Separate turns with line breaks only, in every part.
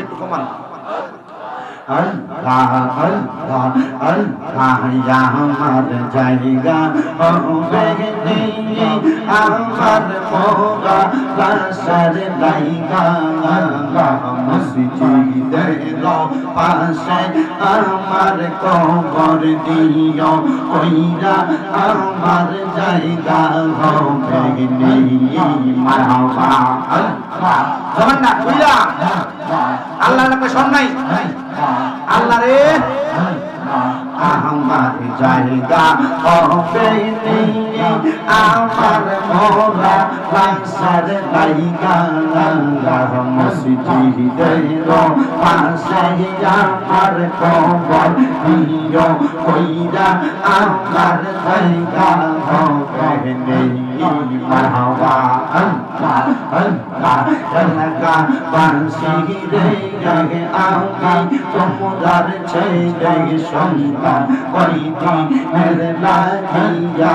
একটু কমান
আল্লাহ আল্লাহ আল্লাহ আমার জায়গা আমার মোরা রাসার লাইগা মসজিদের পাশে আমার কবর দিও কইরা আমার জায়গা হবে মারহাবা আল্লাহ
আল্লাহ নামে শোন
জায়গা হবে আমার মোরা লাসার লাইগা মসজিদের পাশে আমার কবর দিও কইরা আমার জায়গা হবে মারহাবা আল্লাহ আল্লাহ এলাকা বাসি রে গে আমি তোমরার ছেলে সন্তান কইতি মের লাগিয়া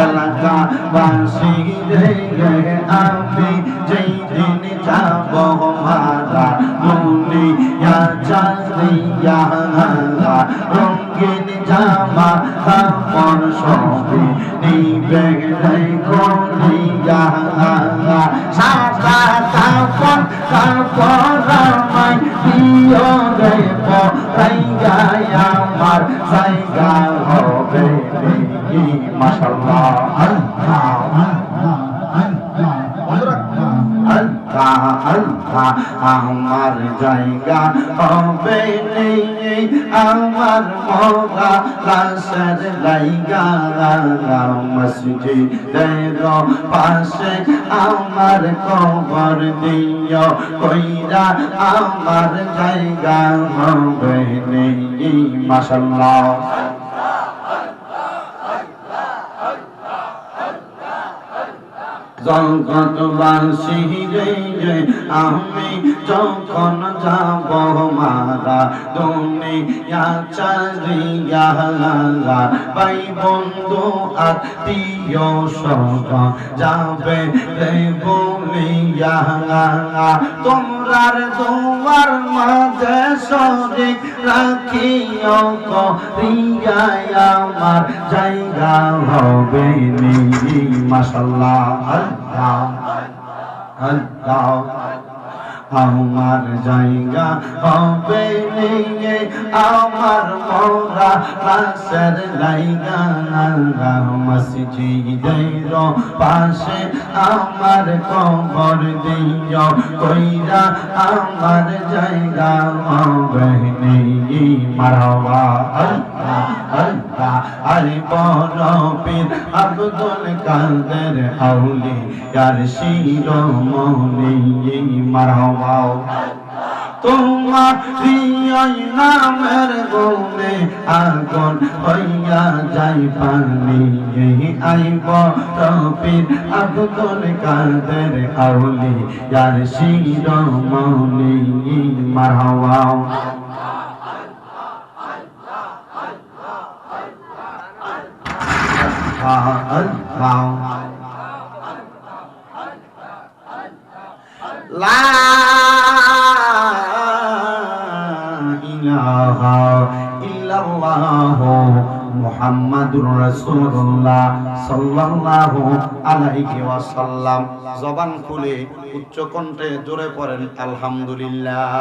এলাকা বাসি রে আমি যেই দিন যাব মারা দুনিয়া চাঁদিয়া রঙিন জামা কাপড় সবে নিবে সাদা কাপড় কাপড় আমায় দিও রে পরাইয়া আমার জায়গা হবে মাশাল্লাহ আল্লাহ আল্লাহ আল্লাহ আমার জায়গা হবে আমার মোরা লাশের লাইগা মসজিদের পাশে আমার কবর দিও কইরা আমার জায়গা হবে মাশাল্লাহ জগৎবাসী রে রে আমি যখন যাব মারা তুমি চারিয়া ভাই বন্ধু আত্মীয় সব যাবে রে বলিয়া তোমরার তোমার মাঝে শরীর রাখিও করিয়া আমার জায়গা হবে নি মাশাল্লাহ আল্লাহ আল্লাহ। আমার জায়গা হবে নিয়ে আমার মোরা রাসের লাইগা। মসজিদের পাশে আমার কবর দিও, কইরা আমার জায়গা হবে নিয়ে। মারহাবা আল্লাহ। আল্লাহ আরে বড় পীর আব্দুল কাদের আউলি ইয়ার শিরোমণি, মারহাবা। তোমার প্রিয় নামের গুণে আগুন হইয়া যাই পানি। আইব রবির আব্দুল কাদের আউলি মুহাম্মাদুর রাসূলুল্লাহ সাল্লাল্লাহু আলাইহি ওয়াসাল্লাম। জবান খুলে উচ্চ কণ্ঠে জোরে পড়েন আলহামদুলিল্লাহ।